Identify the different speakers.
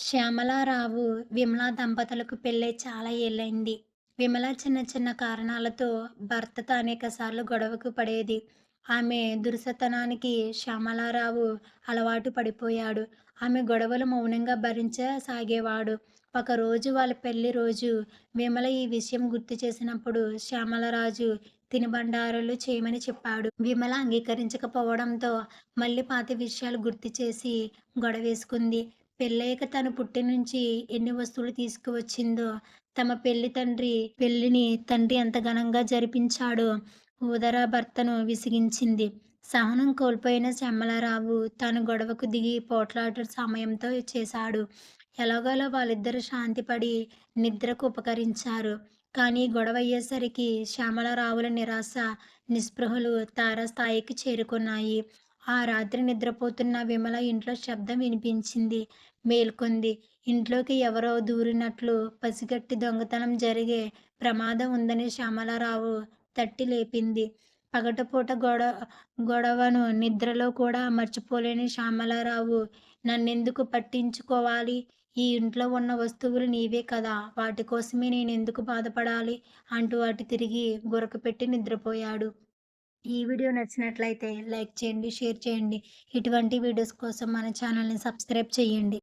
Speaker 1: శ్యామలారావు, విమల దంపతులకు పెళ్ళై చాలా ఏళ్ళైంది విమల చిన్న చిన్న కారణాలతో భర్తతో అనేకసార్లు గొడవకు పడేది. ఆమె దురుసుతనానికి శ్యామలారావు అలవాటు పడిపోయాడు. ఆమె గొడవలు మౌనంగా భరించసాగేవాడు. ఒకరోజు వాళ్ళ పెళ్ళి రోజు విమల ఈ విషయం గుర్తు చేసినప్పుడు శ్యామలరాజు తినుబండారాలు చేయమని చెప్పాడు. విమల అంగీకరించకపోవడంతో మళ్ళీ పాత విషయాలు గుర్తు చేసి గొడవేసుకుంది. పెళ్ళాక తను పుట్టినుంచి ఎన్ని వస్తువులు తీసుకువచ్చిందో, తమ పెళ్ళి తండ్రి పెళ్ళిని తండ్రి ఎంత ఘనంగా జరిపించాడో ఊదర భర్తను విసిగించింది. సహనం కోల్పోయిన శ్యామలారావు తాను గొడవకు దిగి పోట్లాట సమయంతో చేశాడు. ఎలాగోలా వాళ్ళిద్దరూ శాంతిపడి నిద్రకు ఉపకరించారు. కానీ గొడవ అయ్యేసరికి శ్యామలారావుల నిరాశ, నిస్పృహలు తారస్థాయికి చేరుకున్నాయి. ఆ రాత్రి నిద్రపోతున్న విమల ఇంట్లో శబ్దం వినిపించింది. మేల్కొంది. ఇంట్లోకి ఎవరో దూరినట్లు పసిగట్టి దొంగతనం జరిగే ప్రమాదం ఉందని శ్యామలారావు తట్టి లేపింది. పగటపూట గొడ గొడవను నిద్రలో కూడా మర్చిపోలేని శ్యామలారావు నన్నెందుకు పట్టించుకోవాలి? ఈ ఇంట్లో ఉన్న వస్తువులు నీవే కదా! వాటి కోసమే నేనెందుకు బాధపడాలి? అంటూ అటు తిరిగి గురకపెట్టి నిద్రపోయాడు. ఈ వీడియో నచ్చినట్లయితే లైక్ చేయండి, షేర్ చేయండి. ఇటువంటి వీడియోస్ కోసం మన ఛానల్ని సబ్స్క్రైబ్ చేయండి.